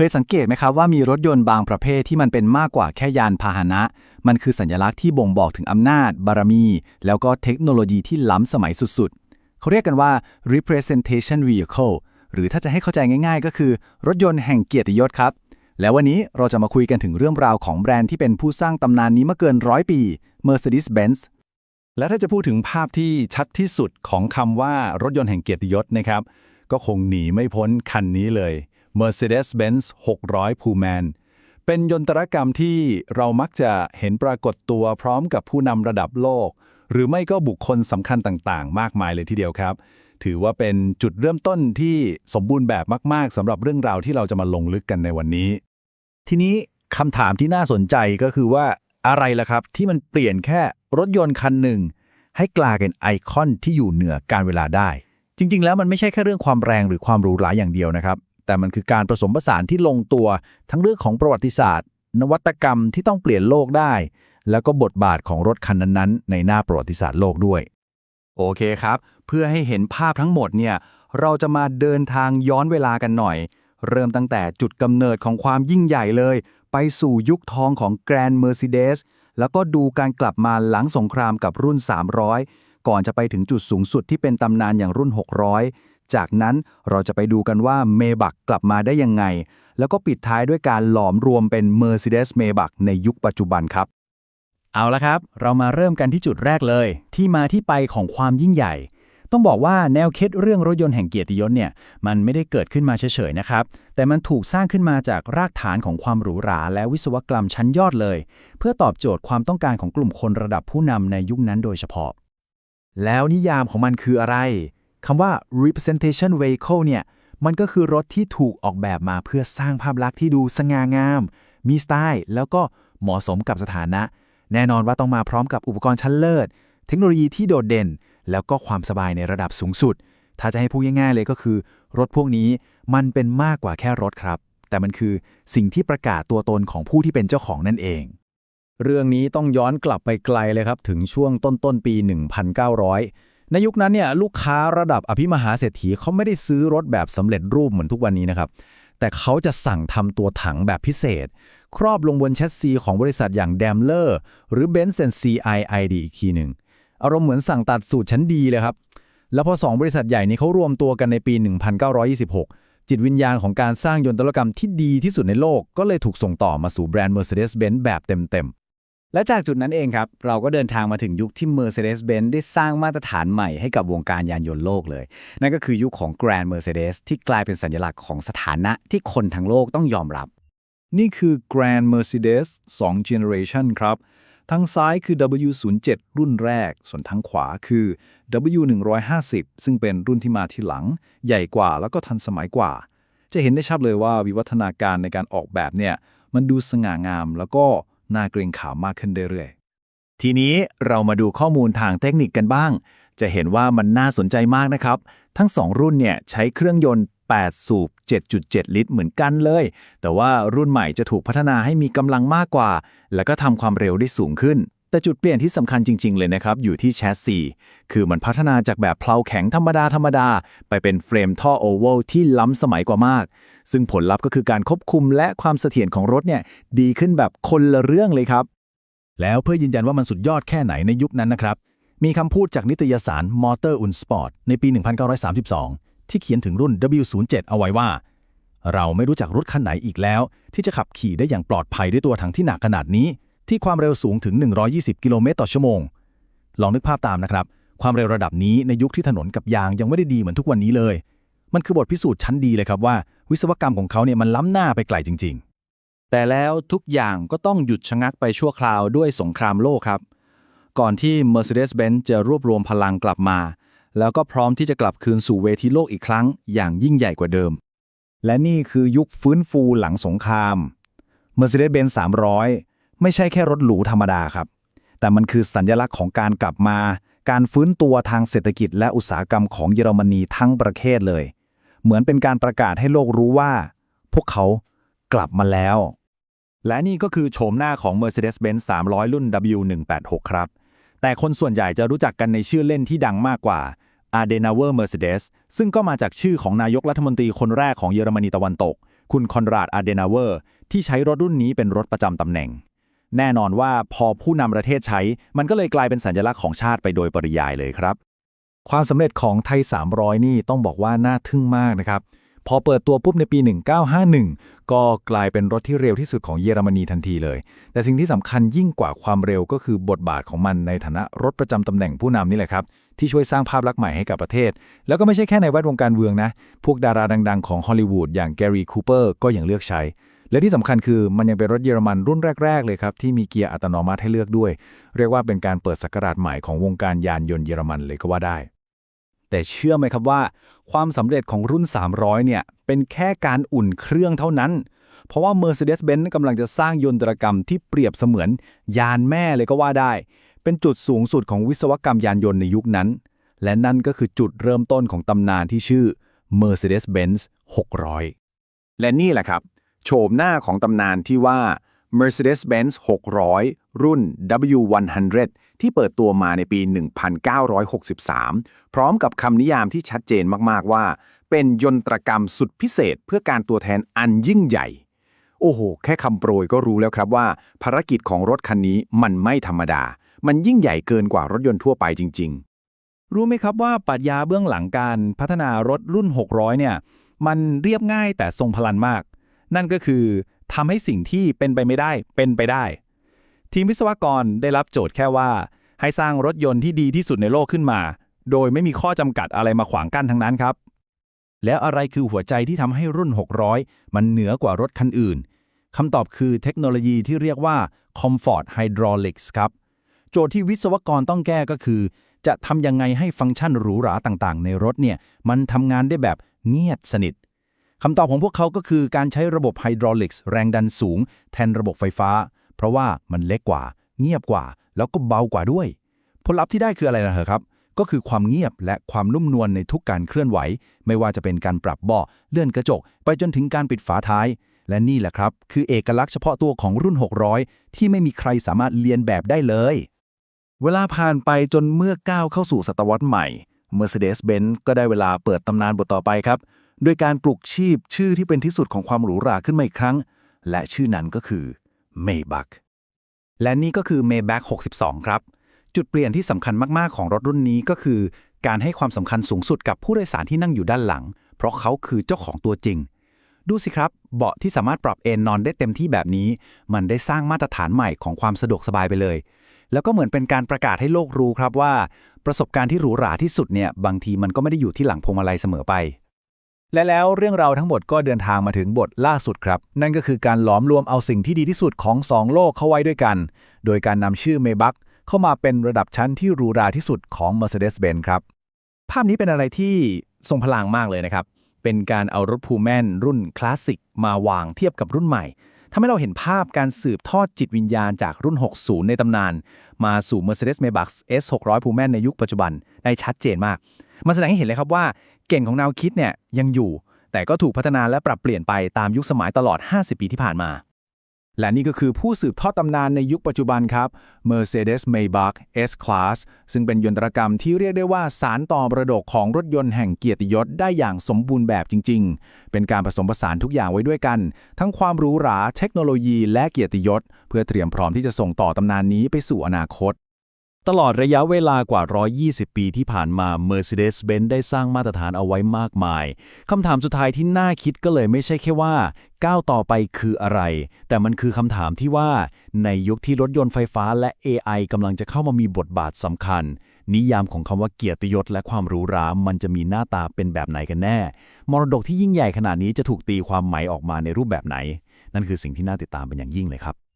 เคยสังเกตไหมครับว่ามีรถยนต์บางประเภทที่มันเป็นมากกว่าแค่ยานพาหนะ มันคือสัญลักษณ์ที่บ่งบอกถึงอำนาจ บารมี แล้วก็เทคโนโลยีที่ล้ำสมัยสุดๆ เขาเรียกกันว่า representation vehicle หรือถ้าจะให้เข้าใจง่ายๆ ก็คือ รถยนต์แห่งเกียรติยศครับ แล้ววันนี้เราจะมาคุยกันถึงเรื่องราวของแบรนด์ที่เป็นผู้สร้างตำนานนี้มาเกินร้อยปี Mercedes-Benz และถ้าจะพูดถึงภาพที่ชัดที่สุดของคำว่ารถยนต์แห่งเกียรติยศนะครับ ก็คงหนีไม่พ้นคันนี้เลย Mercedes-Benz 600 Pullman เป็นยนตรกรรมที่เรามักจะเห็นปรากฏตัวพร้อมกับผู้นำระดับโลก หรือไม่ก็บุคคลสำคัญต่างๆ มากมายเลยทีเดียวครับ ถือว่าเป็นจุดเริ่มต้นที่สมบูรณ์แบบมาก ๆสำหรับเรื่องราวที่เราจะมาลงลึกกันในวันนี้ ทีนี้คำถามที่น่าสนใจก็คือว่าอะไรล่ะครับ ที่มันเปลี่ยนแค่รถยนต์คันหนึ่ง ให้กลายเป็นไอคอนที่อยู่เหนือการเวลาได้ จริง ๆ แล้วมันไม่ใช่แค่เรื่องความแรงหรือความหรูหราอย่างเดียวนะครับ แต่มันคือการผสมผสานที่ลงตัว ทั้งเรื่องของประวัติศาสตร์ นวัตกรรมที่ต้องเปลี่ยนโลกได้ แล้วก็บทบาทของรถคันนั้นๆ ในหน้าประวัติศาสตร์โลกด้วย โอเคครับ เพื่อให้เห็นภาพทั้งหมดเนี่ยเราจะมาเดินทางย้อนเวลากันหน่อย เริ่มตั้งแต่จุดกำเนิดของความยิ่งใหญ่เลย ไปสู่ยุคทองของ Grand Mercedes แล้วก็ดูการกลับมาหลังสงครามกับรุ่น 300 ก่อนจะไปถึงจุดสูงสุดที่เป็นตำนานอย่างรุ่น 600 จากนั้นเราจะไปดูกันว่าเมบักกลับมาได้ยังไง แล้วก็ปิดท้ายด้วยการหลอมรวมเป็น Mercedes m a y b a c h ในยุคปัจจุบันครับ เอาละครับ เรามาเริ่มกันที่จุดแรกเลย ที่มาที่ไปของความยิ่งใหญ่ ต้องบอกว่าแนวคิดเรื่องรถยนต์แห่งเกียรติยศเนี่ยมันไม่ได้เกิดขึ้นมาเฉยๆนะครับ แต่มันถูกสร้างขึ้นมาจากรากฐานของความหรูหรา และวิศวกรรมชั้นยอดเลย เพื่อตอบโจทย์ความต้องการของกลุ่มคนระดับผู้นำในยุคนั้นโดยเฉพาะ แล้วนิยามของมันคืออะไร คำว่า representation vehicle เนี่ย มันก็คือรถที่ถูกออกแบบมาเพื่อสร้างภาพลักษณ์ที่ดูสง่างาม มีสไตล์ แล้วก็เหมาะสมกับสถานะ แน่นอนว่าต้องมาพร้อมกับอุปกรณ์ชั้นเลิศ เทคโนโลยีที่โดดเด่น แล้วก็ความสบายในระดับสูงสุด ถ้าจะให้พูดง่ายๆเลยก็คือ รถพวกนี้มันเป็นมากกว่าแค่รถครับ แต่มันคือสิ่งที่ประกาศตัวตนของผู้ที่เป็นเจ้าของนั่นเองเรื่องนี้ต้องย้อนกลับไปไกลเลยครับ ถึงช่วงต้นต้นๆปี 1900 ในยุคนั้นเนี่ยลูกค้าระดับอภิมหาเศรษฐีเขาไม่ได้ซื้อรถแบบสำเร็จรูปเหมือนทุกวันนี้นะครับ แต่เขาจะสั่งทำตัวถังแบบพิเศษ ครอบลงบนแชสซีของบริษัทอย่าง Daimler หรือ Benz CIID อีกทีหนึ่งอารมณ์เหมือนสั่งตัดสูตรชั้นดีเลยครับ แล้วพอสองบริษัทใหญ่นี้เขารวมตัวกันในปี 1926 จิตวิญญาณของการสร้างยนตรกรรมที่ดีที่สุดในโลก ก็เลยถูกส่งต่อมาสู่แบรนด์ Mercedes-Benz แบบเต็มๆ และจากจุดนั้นเองครับ เราก็เดินทางมาถึงยุคที่ Mercedes-Benz ได้สร้างมาตรฐานใหม่ให้กับวงการยานยนต์โลกเลย นั่นก็คือยุคของ Grand Mercedes ที่กลายเป็นสัญลักษณ์ของสถานะที่คนทั้งโลกต้องยอมรับ นี่คือ Grand Mercedes 2 Generation ครับ ทางซ้ายคือ W07 รุ่นแรก ส่วนทางขวาคือ W150 ซึ่งเป็นรุ่นที่มาทีหลัง ใหญ่กว่าแล้วก็ทันสมัยกว่า จะเห็นได้ชัดเลยว่าวิวัฒนาการในการออกแบบเนี่ยมันดูสง่างามแล้วก็ น่าเกรงขามมากขึ้นเรื่อยๆ ทีนี้เรามาดูข้อมูลทางเทคนิคกันบ้าง จะเห็นว่ามันน่าสนใจมากนะครับ ทั้ง 2 รุ่นเนี่ยใช้เครื่องยนต์ 8 สูบ 7.7 ลิตรเหมือนกันเลย แต่ว่ารุ่นใหม่จะถูกพัฒนาให้มีกำลังมากกว่า และก็ทำความเร็วได้สูงขึ้น แต่จุดเปลี่ยนที่สำคัญจริง ๆ เลยนะครับ อยู่ที่แชสซีคือมันพัฒนาจากแบบเพลาแข็งธรรมดา ธรรมดา ไปเป็นเฟรมท่อโอเวลที่ล้ำสมัยกว่ามาก ซึ่งผลลัพธ์ก็คือการควบคุมและความเสถียรของรถเนี่ยดีขึ้นแบบคนละเรื่องเลยครับ แล้วเพื่อยืนยันว่ามันสุดยอดแค่ไหนในยุคนั้นนะครับ มีคำพูดจากนิตยสาร Motor und Sport ในปี 1932 ที่เขียนถึงรุ่น W07 เอาไว้ว่า เราไม่รู้จักรถคันไหนอีกแล้ว ที่จะขับขี่ได้อย่างปลอดภัยด้วยตัวถังที่หนักขนาดนี้ ที่ความเร็วสูงถึง 120 กิโลเมตรต่อชั่วโมง ลองนึกภาพตามนะครับ ความเร็วระดับนี้ในยุคที่ถนนกับยางยังไม่ได้ดีเหมือนทุกวันนี้เลย มันคือบทพิสูจน์ชั้นดีเลยครับว่า วิศวกรรมของเขาเนี่ยมันล้ำหน้าไปไกลจริง ๆ แต่แล้วทุกอย่างก็ต้องหยุดชะงักไปชั่วคราวด้วยสงครามโลกครับ ก่อนที่ Mercedes-Benz จะรวบรวมพลังกลับมา แล้วก็พร้อมที่จะกลับคืนสู่เวทีโลกอีกครั้ง อย่างยิ่งใหญ่กว่าเดิม และนี่คือยุคฟื้นฟูหลังสงคราม Mercedes-Benz 300 ไม่ใช่แค่รถหรูธรรมดาครับ แต่มันคือสัญลักษณ์ของการกลับมา การฟื้นตัวทางเศรษฐกิจและอุตสาหกรรมของเยอรมนีทั้งประเทศเลย เหมือนเป็นการประกาศให้โลกรู้ว่า พวกเขากลับมาแล้ว และนี่ก็คือโฉมหน้าของ Mercedes-Benz 300 รุ่น W186 ครับ แต่คนส่วนใหญ่จะรู้จักกันในชื่อเล่นที่ดังมากกว่า Adenauer Mercedes ซึ่งก็มาจากชื่อของนายกรัฐมนตรีคนแรกของเยอรมนีตะวันตก คุณคอนราดอาเดนาเวอร์ที่ใช้รถรุ่นนี้เป็นรถประจำตำแหน่ง แน่นอนว่าพอผู้นำประเทศใช้ มันก็เลยกลายเป็นสัญลักษณ์ของชาติไปโดยปริยายเลยครับ ความสำเร็จของไทย 300 นี่ต้องบอกว่าน่าทึ่งมากนะครับ พอเปิดตัวปุ๊บในปี 1951 ก็กลายเป็นรถที่เร็วที่สุดของเยอรมนีทันทีเลย แต่สิ่งที่สำคัญยิ่งกว่าความเร็วก็คือบทบาทของมันในฐานะรถประจำตำแหน่งผู้นำนี่แหละครับ ที่ช่วยสร้างภาพลักษณ์ใหม่ให้กับประเทศ แล้วก็ไม่ใช่แค่ในแวดวงการเมืองนะ พวกดาราดัง ๆ ของฮอลลีวูดอย่างแกรี่คูเปอร์ก็ยังเลือกใช้ และที่สำคัญคือมันยังเป็นรถเยอรมันรุ่นแรก ๆ เลยครับ ที่มีเกียร์อัตโนมัติให้เลือกด้วย เรียกว่าเป็นการเปิดศักราชใหม่ของวงการยานยนต์เยอรมันเลยก็ว่าได้ แต่เชื่อไหมครับว่า ความสำเร็จของรุ่น 300 เนี่ยเป็นแค่การอุ่นเครื่องเท่านั้น เพราะว่า Mercedes-Benz กำลังจะสร้างยนตรกรรมที่เปรียบเสมือนยานแม่เลยก็ว่าได้ เป็นจุดสูงสุดของวิศวกรรมยานยนต์ในยุคนั้น และนั่นก็คือจุดเริ่มต้นของตำนานที่ชื่อ Mercedes-Benz 600 และนี่แหละครับ โฉมหน้าของตำนานที่ว่า Mercedes-Benz 600 รุ่น W100 ที่เปิดตัวมาในปี 1963 พร้อมกับคำนิยามที่ชัดเจนมาก ๆ ว่า เป็นยนตรกรรมสุดพิเศษเพื่อการตัวแทนอันยิ่งใหญ่ โอ้โห แค่คำโปรยก็รู้แล้วครับว่า ภารกิจของรถคันนี้มันไม่ธรรมดา มันยิ่งใหญ่เกินกว่ารถยนต์ทั่วไปจริง ๆ รู้ไหมครับว่าปรัชญาเบื้องหลังการพัฒนารถรุ่น 600 เนี่ย มันเรียบง่ายแต่ทรงพลังมาก นั่นก็คือทำให้สิ่งที่เป็นไปไม่ได้เป็นไปได้ ทีมวิศวกรได้รับโจทย์แค่ว่า ให้สร้างรถยนต์ที่ดีที่สุดในโลกขึ้นมา โดยไม่มีข้อจำกัดอะไรมาขวางกั้นทั้งนั้นครับ แล้วอะไรคือหัวใจที่ทำให้รุ่น 600 มันเหนือกว่ารถคันอื่นคำตอบคือเทคโนโลยีที่เรียกว่า Comfort Hydraulics ครับ โจทย์ที่วิศวกรต้องแก้ก็คือ จะทำยังไงให้ฟังก์ชันหรูหราต่างๆ ในรถเนี่ยมันทำงานได้แบบเงียบสนิท คำตอบของพวกเขาก็คือการใช้ระบบไฮดรอลิกส์แรงดันสูง แทนระบบไฟฟ้า เพราะว่ามันเล็กกว่า เงียบกว่า แล้วก็เบากว่าด้วย ผลลัพธ์ที่ได้คืออะไรนะเหรอครับ ก็คือความเงียบและความนุ่มนวลในทุกการเคลื่อนไหว ไม่ว่าจะเป็นการปรับเบาะเลื่อนกระจก ไปจนถึงการปิดฝาท้าย และนี่แหละครับ คือเอกลักษณ์เฉพาะตัวของรุ่น 600 ที่ไม่มีใครสามารถเลียนแบบได้เลย เวลาผ่านไปจนเมื่อก้าวเข้าสู่ศตวรรษใหม่ Mercedes-Benz ก็ได้เวลาเปิดตำนานบทต่อไปครับ ด้วยการปลุกชีพชื่อที่เป็นที่สุดของความหรูหราขึ้นมาอีกครั้ง และชื่อนั้นก็คือ Maybach และนี่ก็คือ Maybach 62 ครับ จุดเปลี่ยนที่สำคัญมากๆ ของรถรุ่นนี้ก็คือ การให้ความสำคัญสูงสุดกับผู้โดยสารที่นั่งอยู่ด้านหลัง เพราะเขาคือเจ้าของตัวจริง ดูสิครับ เบาะที่สามารถปรับเอนนอนได้เต็มที่แบบนี้ มันได้สร้างมาตรฐานใหม่ของความสะดวกสบายไปเลย แล้วก็เหมือนเป็นการประกาศให้โลกรู้ครับว่า ประสบการณ์ที่หรูหราที่สุดเนี่ยบางทีมันก็ไม่ได้อยู่ที่หลังพวงมาลัยเสมอไป และแล้วเรื่องราวทั้งหมดก็เดินทางมาถึงบทล่าสุดครับ นั่นก็คือการหลอมรวมเอาสิ่งที่ดีที่สุดของสองโลกเข้าไว้ด้วยกัน โดยการนำชื่อเมบักเข้ามาเป็นระดับชั้นที่หรูหราที่สุดของ Mercedes-Benz ครับ ภาพนี้เป็นอะไรที่ทรงพลังมากเลยนะครับ เป็นการเอารถพูแมนรุ่นคลาสสิกมาวางเทียบกับรุ่นใหม่ ทำให้เราเห็นภาพการสืบทอดจิตวิญญาณจากรุ่น 60 ในตำนาน มาสู่ Mercedes-Maybach S600 p u l m a n ในยุคปัจจุบันได้ชัดเจนมากมันแสดงให้เห็นเลยครับว่า เก่งของแนวคิดเนี่ยยังอยู่ แต่ก็ถูกพัฒนาและปรับเปลี่ยนไปตามยุคสมัยตลอด 50 ปีที่ผ่านมา และนี่ก็คือผู้สืบทอดตำนานในยุคปัจจุบันครับ Mercedes-Maybach S-Class ซึ่งเป็นยนตรกรรมที่เรียกได้ว่าสารต่อประดกของรถยนต์แห่งเกียรติยศได้อย่างสมบูรณ์แบบจริง ๆ เป็นการผสมผสานทุกอย่างไว้ด้วยกัน ทั้งความหรูหรา เทคโนโลยี และเกียรติยศ เพื่อเตรียมพร้อมที่จะส่งต่อตำนานนี้ไปสู่อนาคต ตลอดระยะเวลากว่า 120 ปีที่ผ่านมา Mercedes-Benz ได้สร้างมาตรฐานเอาไว้มากมาย คำถามสุดท้ายที่น่าคิดก็เลยไม่ใช่แค่ว่า ก้าวต่อไปคืออะไร แต่มันคือคำถามที่ว่า ในยุคที่รถยนต์ไฟฟ้าและ AI กำลังจะเข้ามามีบทบาทสำคัญ นิยามของคำว่าเกียรติยศและความหรูหรา มันจะมีหน้าตาเป็นแบบไหนกันแน่ มรดกที่ยิ่งใหญ่ขนาดนี้จะถูกตีความหมายออกมาในรูปแบบไหน นั่นคือสิ่งที่น่าติดตามเป็นอย่างยิ่งเลยครับ